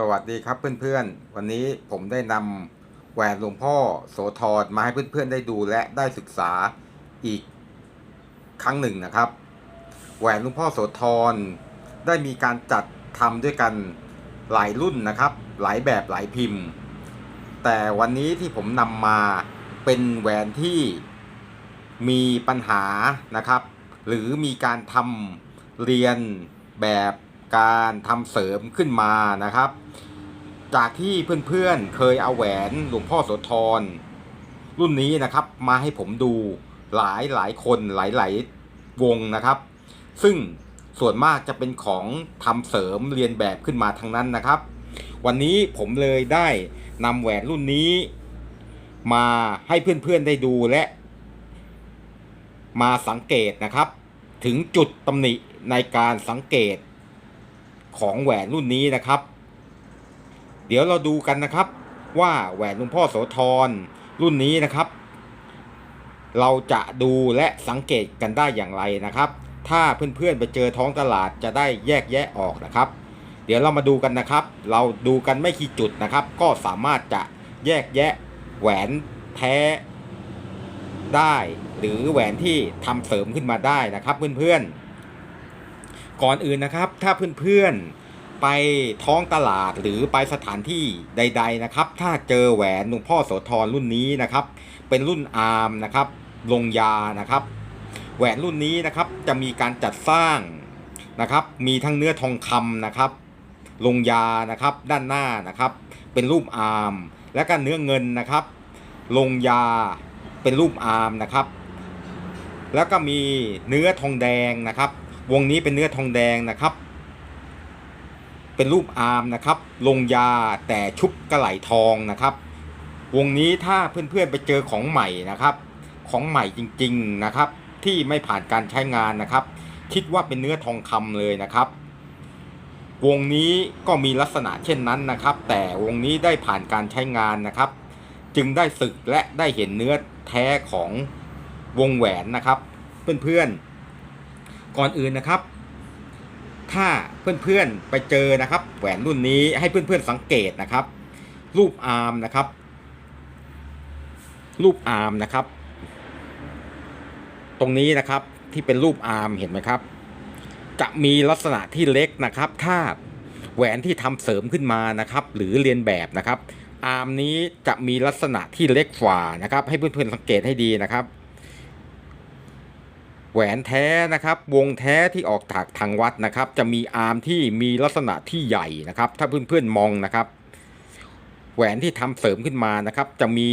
สวัสดีครับเพื่อนๆ วันนี้ผมได้นำแหวนหลวงพ่อโสธรมาให้เพื่อนๆได้ดูและได้ศึกษาอีกครั้งหนึ่งนะครับ แหวนหลวงพ่อโสธรได้มีการจัดทำด้วยกันหลายรุ่นนะครับ หลายแบบหลายพิมพ์ แต่วันนี้ที่ผมนำมาเป็นแหวนที่มีปัญหานะครับ หรือมีการทำเรียนแบบการทำเสริมขึ้นมานะครับ จากที่เพื่อนๆเคยเอาแหวนหลวงพ่อโสธรรุ่นนี้นะครับมาให้ผมดูหลายหลายคนหลายหลายวงนะครับ ซึ่งส่วนมากจะเป็นของทำเสริมเรียนแบบขึ้นมาทั้งนั้นนะครับ วันนี้ผมเลยได้นำแหวนรุ่นนี้ มาให้เพื่อนๆได้ดูและ มาสังเกตนะครับ ถึงจุดตำหนิในการสังเกตของแหวนรุ่นนี้นะครับ เดี๋ยวเราดูกันนะครับว่าแหวนหลวงพ่อโสธรรุ่นนี้นะครับ เราจะดูและสังเกตกันได้อย่างไรนะครับ ถ้าเพื่อนๆไปเจอท้องตลาดจะได้แยกแยะออกนะครับ เดี๋ยวเรามาดูกันนะครับ เราดูกันไม่กี่จุดนะครับ ก็สามารถจะแยกแยะแหวนแท้ได้หรือแหวนที่ทำเสริมขึ้นมาได้นะครับเพื่อนๆก่อนอื่นนะครับ ถ้าเพื่อนๆ ไปท้องตลาดหรือไปสถานที่ใด ๆนะครับ ถ้าเจอแหวนหลวงพ่อโสธรรุ่นนี้นะครับ เป็นรุ่นอาร์มนะครับ ลงยานะครับ แหวนรุ่นนี้นะครับจะมีการจัดสร้างนะครับ มีทั้งเนื้อทองคำนะครับ ลงยานะครับด้านหน้านะครับ เป็นรูปอาร์มและก็เนื้อเงินนะครับ ลงยาเป็นรูปอาร์มนะครับ แล้วก็มีเนื้อทองแดงนะครับ วงนี้เป็นเนื้อทองแดงนะครับ เป็นรูปอาร์มนะครับ ลงยาแต่ชุบกระไหลทองนะครับ วงนี้ถ้าเพื่อนๆไปเจอของใหม่นะครับ ของใหม่จริงๆนะครับ ที่ไม่ผ่านการใช้งานนะครับ คิดว่าเป็นเนื้อทองคำเลยนะครับ วงนี้ก็มีลักษณะเช่นนั้นนะครับ แต่วงนี้ได้ผ่านการใช้งานนะครับ จึงได้สึกและได้เห็นเนื้อแท้ของวงแหวนนะครับ เพื่อนๆก่อนอื่นนะครับ ถ้าเพื่อนๆไปเจอนะครับ แหวนรุ่นนี้ให้เพื่อนๆสังเกตนะครับ รูปอาร์มนะครับ รูปอาร์มนะครับ ตรงนี้นะครับที่เป็นรูปอาร์มเห็นไหมครับ จะมีลักษณะที่เล็กนะครับ ถ้าแหวนที่ทำเสริมขึ้นมานะครับ หรือเรียนแบบนะครับ อาร์มนี้จะมีลักษณะที่เล็กกว่านะครับ ให้เพื่อนๆสังเกตให้ดีนะครับ แหวนแท้นะครับวงแท้ที่ออกจากทางวัดนะครับ จะมีอาร์มที่มีลักษณะที่ใหญ่นะครับ ถ้าเพื่อนๆมองนะครับ แหวนที่ทำเสริมขึ้นมานะครับ จะมี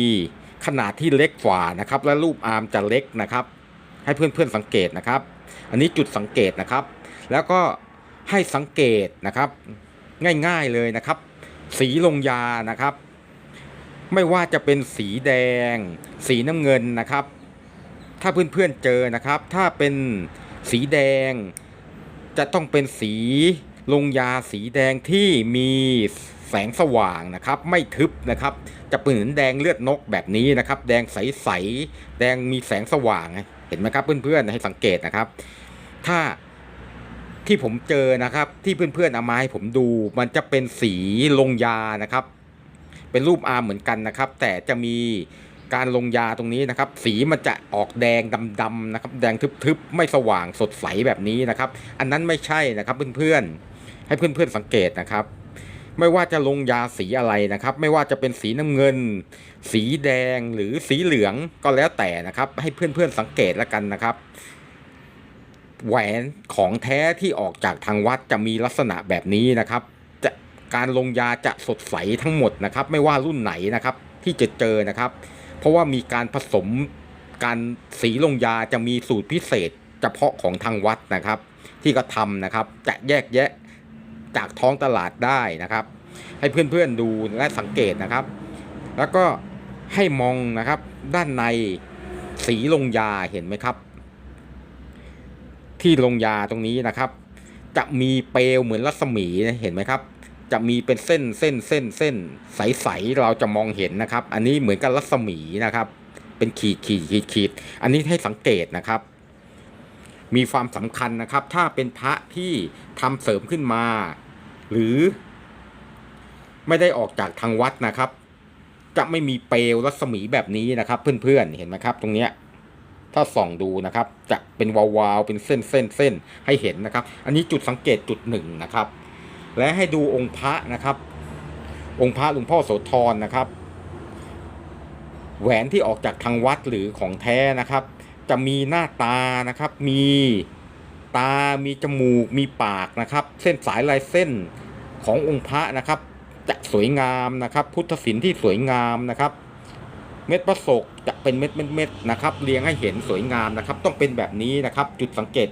ขนาดที่เล็กกว่านะครับ และรูปอาร์มจะเล็กนะครับ ให้เพื่อนๆสังเกตนะครับ อันนี้จุดสังเกตนะครับ แล้วก็ให้สังเกตนะครับ ง่ายๆเลยนะครับ สีลงยานะครับ ไม่ว่าจะเป็นสีแดง สีน้ำเงินนะครับ ถ้าเพื่อนๆเจอนะครับ ถ้าเป็นสีแดง จะต้องเป็นสีลงยาสีแดงที่มีแสงสว่างนะครับ ไม่ทึบนะครับ จะเป็นแดงเลือดนกแบบนี้นะครับ แดงใสๆแดงมีแสงสว่างเห็นไหมครับเพื่อนๆให้สังเกตนะครับ ถ้าที่ผมเจอนะครับ ที่เพื่อนๆเอามาให้ผมดู มันจะเป็นสีลงยานะครับ เป็นรูปอาร์มเหมือนกันนะครับ แต่จะมี การลงยาตรงนี้นะครับ สีมันจะออกแดงดำๆนะครับ แดงทึบๆ ไม่สว่างสดใสแบบนี้นะครับ อันนั้นไม่ใช่นะครับเพื่อนๆ ให้เพื่อนๆสังเกตนะครับ ไม่ว่าจะลงยาสีอะไรนะครับ ไม่ว่าจะเป็นสีน้ำเงิน สีแดงหรือสีเหลืองก็แล้วแต่นะครับ ให้เพื่อนๆสังเกตแล้วกันนะครับแหวนของแท้ที่ออกจากทางวัดจะมีลักษณะแบบนี้นะครับ จะการลงยาจะสดใสทั้งหมดนะครับ ไม่ว่ารุ่นไหนนะครับ ที่จะเจอนะครับ เพราะว่ามีการผสมการสีลงยาจะมีสูตรพิเศษเฉพาะของทางวัดนะครับ ที่ก็ทำนะครับจะแยกแยะจากท้องตลาดได้นะครับ ให้เพื่อนๆดูและสังเกตนะครับ แล้วก็ให้มองนะครับด้านในสีลงยาเห็นไหมครับ ที่ลงยาตรงนี้นะครับ จะมีเปลวเหมือนรัศมีเห็นไหมครับ จะมีเป็นเส้นเส้นเส้นเส้นใสๆเราจะมองเห็นนะครับ อันนี้เหมือนกับรัศมีนะครับ เป็นขีดขีดขีดขีดอันนี้ให้สังเกตนะครับ มีความสำคัญนะครับ ถ้าเป็นพระที่ทำเสริมขึ้นมา หรือ ไม่ได้ออกจากทางวัดนะครับ จะไม่มีเปลวรัศมีแบบนี้นะครับ เพื่อนๆเห็นไหมครับ ตรงเนี้ยถ้าส่องดูนะครับ จะเป็นวาวๆเป็นเส้นเส้นเส้นให้เห็นนะครับ อันนี้จุดสังเกตจุดหนึ่งนะครับ และให้ดูองค์พระนะครับ องค์พระหลวงพ่อโสธรนะครับ แหวนที่ออกจากทางวัดหรือของแท้นะครับ จะมีหน้าตานะครับ มีตา มีจมูก มีปากนะครับ เส้นสายลายเส้นขององค์พระนะครับ จะสวยงามนะครับ พุทธศิลป์ที่สวยงามนะครับ เม็ดประสกจะเป็นเม็ดเม็ดเม็ดนะครับ เรียงให้เห็นสวยงามนะครับ ต้องเป็นแบบนี้นะครับ จุดสังเกต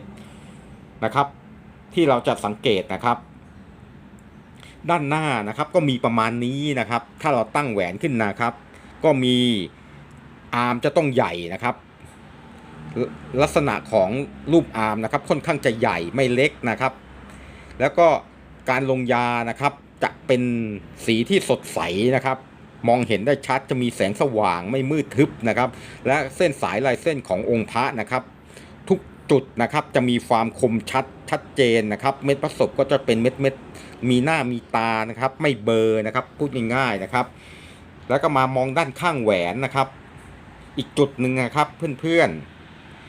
นะครับ ที่เราจะสังเกตนะครับ ด้านหน้านะครับก็มีประมาณนี้นะครับ ถ้าเราตั้งแหวนขึ้นนะครับ ก็มีอาร์มจะต้องใหญ่นะครับ ลักษณะของรูปอาร์มนะครับ ค่อนข้างจะใหญ่ไม่เล็กนะครับ แล้วก็การลงยานะครับจะเป็นสีที่สดใสนะครับ มองเห็นได้ชัดจะมีแสงสว่างไม่มืดทึบนะครับ และเส้นสายลายเส้นขององค์พระนะครับ จุดนะครับจะมีความคมชัดชัดเจนนะครับ เม็ดประสบก็จะเป็นเม็ดเม็ดมีหน้ามีตานะครับ ไม่เบอร์นะครับพูดง่ายๆนะครับ แล้วก็มามองด้านข้างแหวนนะครับ อีกจุดหนึ่งนะครับเพื่อน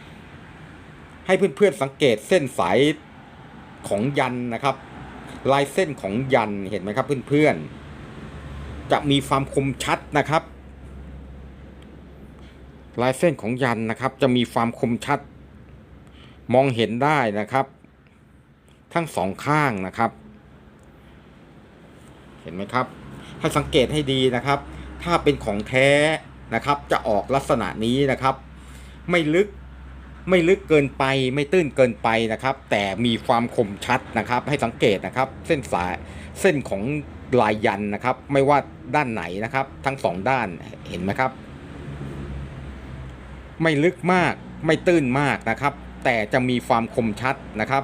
ๆ ให้เพื่อนๆสังเกตเส้นสายของยันนะครับ ลายเส้นของยันเห็นไหมครับเพื่อนๆ จะมีความคมชัดนะครับ ลายเส้นของยันนะครับ จะมีความคมชัด มองเห็นได้นะครับ ทั้งสองข้างนะครับ เห็นไหมครับ ให้สังเกตให้ดีนะครับ ถ้าเป็นของแท้นะครับ จะออกลักษณะนี้นะครับ ไม่ลึกไม่ลึกเกินไปไม่ตื้นเกินไปนะครับ แต่มีความคมชัดนะครับ ให้สังเกตนะครับ เส้นสายเส้นของลายยันนะครับ ไม่ว่าด้านไหนนะครับ ทั้งสองด้านเห็นไหมครับ ไม่ลึกมากไม่ตื้นมากนะครับ แต่จะมีความคมชัดนะครับ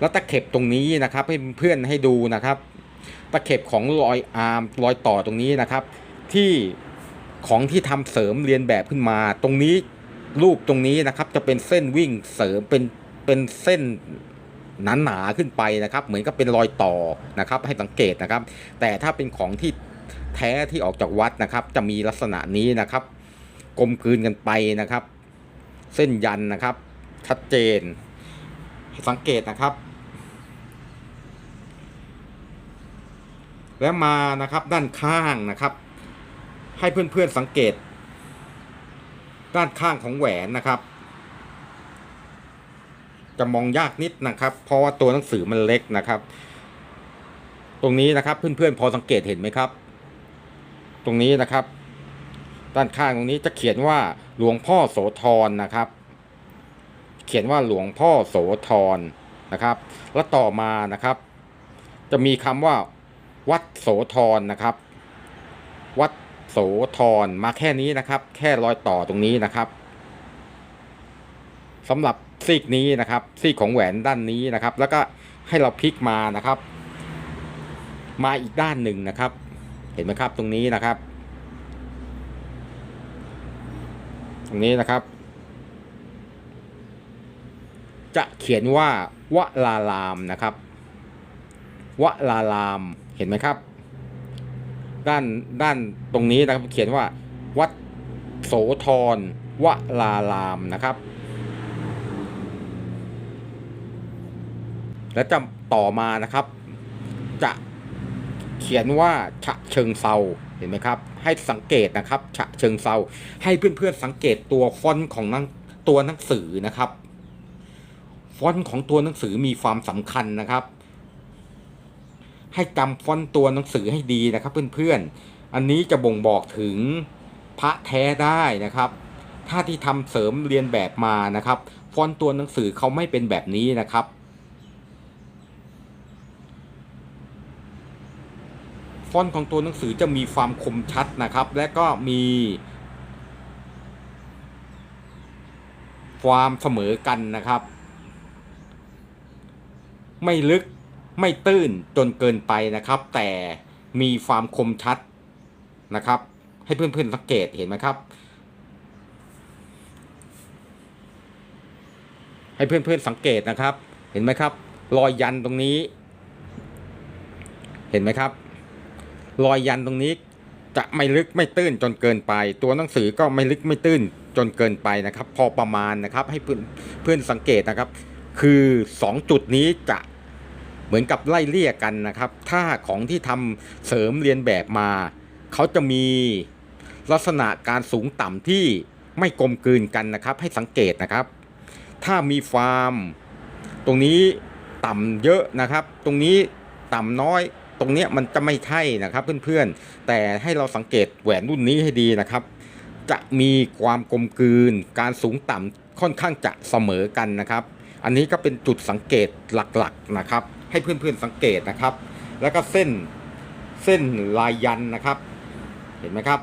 แล้วตะเข็บตรงนี้นะครับให้เพื่อนให้ดูนะครับ ตะเข็บของรอยอาร์มรอยต่อตรงนี้นะครับ ที่ของที่ทำเสริมเรียนแบบขึ้นมา ตรงนี้รูปตรงนี้นะครับ จะเป็นเส้นวิ่งเสริมเป็นเป็นเส้นหนาหนาๆขึ้นไปนะครับ เหมือนกับเป็นรอยต่อนะครับ ให้สังเกตนะครับ แต่ถ้าเป็นของที่แท้ที่ออกจากวัดนะครับ จะมีลักษณะนี้นะครับ กลมกลืนกันไปนะครับ เส้นยันนะครับ ชัดเจน สังเกตนะครับ แล้วมานะครับด้านข้างนะครับ ให้เพื่อนๆสังเกต ด้านข้างของแหวนนะครับ จะมองยากนิดนะครับ เพราะว่าตัวหนังสือมันเล็กนะครับ ตรงนี้นะครับเพื่อนๆพอสังเกตเห็นไหมครับ ตรงนี้นะครับด้านข้างตรงนี้จะเขียนว่าหลวงพ่อโสธรนะครับ เขียนว่าหลวงพ่อโสธรนะครับ แล้วต่อมานะครับ จะมีคำว่า วัดโสธรนะครับ วัดโสธรมาแค่นี้นะครับ แค่รอยต่อตรงนี้นะครับสำหรับซีกนี้นะครับ ซีกของแหวนด้านนี้นะครับ แล้วก็ให้เราพลิกมานะครับ มาอีกด้านหนึ่งนะครับ เห็นไหมครับตรงนี้นะครับ ตรงนี้นะครับ จะเขียนว่าวลารามนะครับวลารามเห็นไหมครับ ด้านด้านตรงนี้นะครับเขียนว่า วัดโสธรวลารามนะครับ แล้วจะต่อมานะครับ จะเขียนว่าฉะเชิงเซาเห็นไหมครับ ให้สังเกตนะครับฉะเชิงเซาให้เพื่อนๆสังเกตตัวฟอนต์ของนังตัวหนังสือนะครับ ฟอนต์ของตัวหนังสือมีความสำคัญนะครับ ให้จำฟอนต์ตัวหนังสือให้ดีนะครับ เพื่อนๆ อันนี้จะบ่งบอกถึงพระแท้ได้นะครับ ถ้าที่ทำเสริมเรียนแบบมานะครับ ฟอนต์ตัวหนังสือเขาไม่เป็นแบบนี้นะครับฟอนต์ของตัวหนังสือจะมีความคมชัดนะครับ และก็มี ความเสมอกันนะครับ ไม่ลึกไม่ตื้นจนเกินไปนะครับ แต่มีความคมชัดนะครับ ให้เพื่อนๆสังเกตเห็นไหมครับ ให้เพื่อนๆสังเกตนะครับ เห็นไหมครับ รอยยันตรงนี้ เห็นไหมครับ รอยยันตรงนี้จะไม่ลึกไม่ตื้นจนเกินไป ตัวหนังสือก็ไม่ลึกไม่ตื้นจนเกินไปนะครับ พอประมาณนะครับ ให้เพื่อนเพื่อนสังเกตนะครับ คือ 2 จุดนี้จะ เหมือนกับไล่เลี่ยกันนะครับ ถ้าของที่ทำเสริมเรียนแบบมา เขาจะมีลักษณะการสูงต่ำที่ไม่กลมกลืนกันนะครับ ให้สังเกตนะครับ ถ้ามีฟาร์ม ตรงนี้ต่ำเยอะนะครับ ตรงนี้ต่ำน้อย ตรงนี้มันจะไม่ใช่นะครับเพื่อนๆ แต่ให้เราสังเกตแหวนรุ่นนี้ให้ดีนะครับ จะมีความกลมกลืน การสูงต่ำค่อนข้างจะเสมอกันนะครับ อันนี้ก็เป็นจุดสังเกตหลักๆนะครับ ให้เพื่อนๆสังเกตนะครับ แล้วก็เส้นเส้นลายยันนะครับ เห็นไหมครับ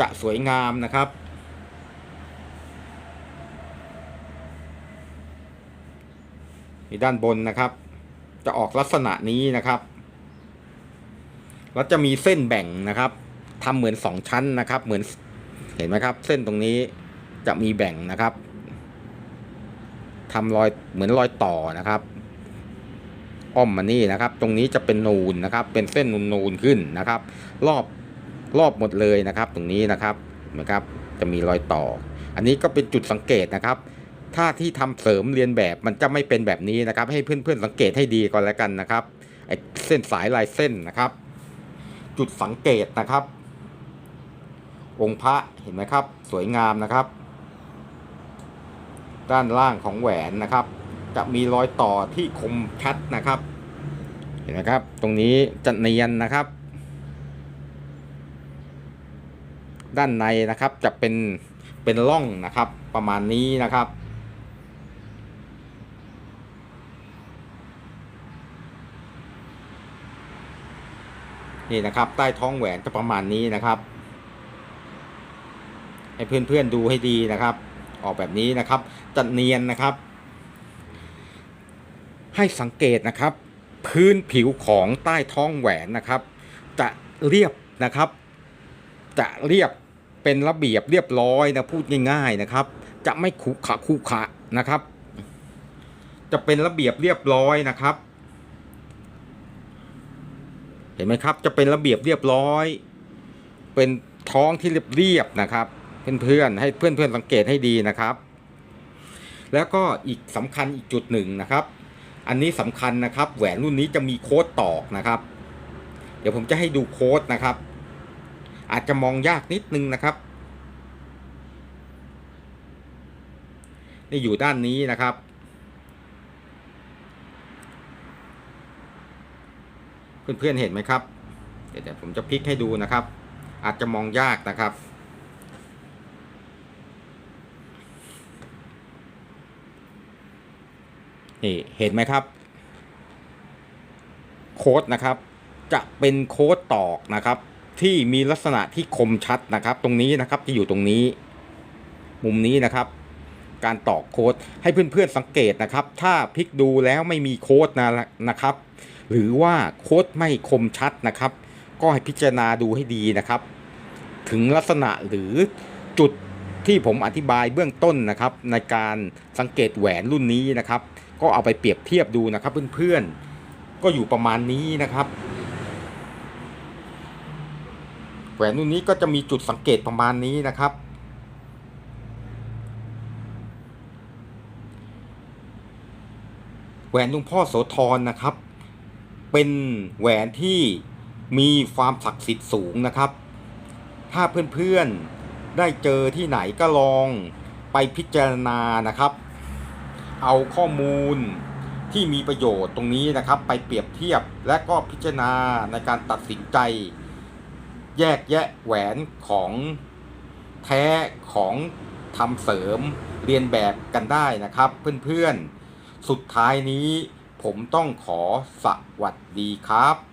จะสวยงามนะครับ ด้านบนนะครับ จะออกลักษณะนี้นะครับแล้วจะมีเส้นแบ่งนะครับทำเหมือนสองชั้นนะครับ เหมือนเห็นไหมครับ เส้นตรงนี้จะมีแบ่งนะครับ ทำรอยเหมือนรอยต่อนะครับอ้อมมานี่นะครับ ตรงนี้จะเป็นนูนนะครับ เป็นเส้นนูนๆขึ้นนะครับ รอบรอบหมดเลยนะครับ ตรงนี้นะครับเห็นไหมครับจะมีรอยต่อ อันนี้ก็เป็นจุดสังเกตนะครับ ถ้าที่ทำเสริมเรียนแบบมันจะไม่เป็นแบบนี้นะครับ ให้เพื่อนๆสังเกตให้ดีก่อนแล้วกันนะครับไอ้เส้นสายลายเส้นนะครับ จุดสังเกตนะครับ องค์พระเห็นไหมครับ สวยงามนะครับ ด้านล่างของแหวนนะครับ จะมีรอยต่อที่คมชัดนะครับ เห็นไหมครับ ตรงนี้จะเนียนนะครับ ด้านในนะครับจะเป็นเป็นร่องนะครับ ประมาณนี้นะครับนี่นะครับใต้ท้องแหวนจะประมาณนี้นะครับ ให้เพื่อนๆดูให้ดีนะครับ ออกแบบนี้นะครับจะเนียนนะครับ ให้สังเกตนะครับ พื้นผิวของใต้ท้องแหวนนะครับ จะเรียบนะครับ จะเรียบเป็นระเบียบเรียบร้อยนะพูดง่ายๆนะครับ จะไม่ขรุขระขรุขะนะครับ จะเป็นระเบียบเรียบร้อยนะครับ เห็นไหมครับจะเป็นระเบียบเรียบร้อย เป็นท้องที่เรียบเรียบๆนะครับ เพื่อนๆให้เพื่อนๆสังเกตให้ดีนะครับ แล้วก็อีกสำคัญอีกจุดหนึ่งนะครับ อันนี้สำคัญนะครับ แหวนรุ่นนี้จะมีโค้ดตอกนะครับ เดี๋ยวผมจะให้ดูโค้ดนะครับ อาจจะมองยากนิดนึงนะครับนี่อยู่ด้านนี้นะครับ เพื่อนๆเห็นไหมครับ เดี๋ยวผมจะพลิกให้ดูนะครับ อาจจะมองยากนะครับ นี่เห็นไหมครับ โค้ดนะครับ จะเป็นโค้ดตอกนะครับ ที่มีลักษณะที่คมชัดนะครับ ตรงนี้นะครับที่อยู่ตรงนี้ มุมนี้นะครับ การตอกโค้ดให้เพื่อนๆสังเกตนะครับ ถ้าพลิกดูแล้วไม่มีโค้ดนะนะครับ หรือว่าโค้ดไม่คมชัดนะครับ ก็ให้พิจารณาดูให้ดีนะครับ ถึงลักษณะหรือจุด ที่ผมอธิบายเบื้องต้นนะครับในการสังเกตแหวนรุ่นนี้นะครับ ก็เอาไปเปรียบเทียบดูนะครับเพื่อนๆก็อยู่ประมาณนี้นะครับ แหวนรุ่นนี้ก็จะมีจุดสังเกตประมาณนี้นะครับ แหวนหลุงพ่อโสธรนะครับ เป็นแหวนที่มีความศักดิ์สิทธิ์สูงนะครับ ถ้าเพื่อนๆ ได้เจอที่ไหนก็ลองไปพิจารณานะครับ เอาข้อมูลที่มีประโยชน์ตรงนี้นะครับ ไปเปรียบเทียบและก็พิจารณาในการตัดสินใจ แยกแยะแหวนของแท้ของทำเสริมเรียนแบบกันได้นะครับ เพื่อนๆ สุดท้ายนี้ผมต้องขอสวัสดีครับ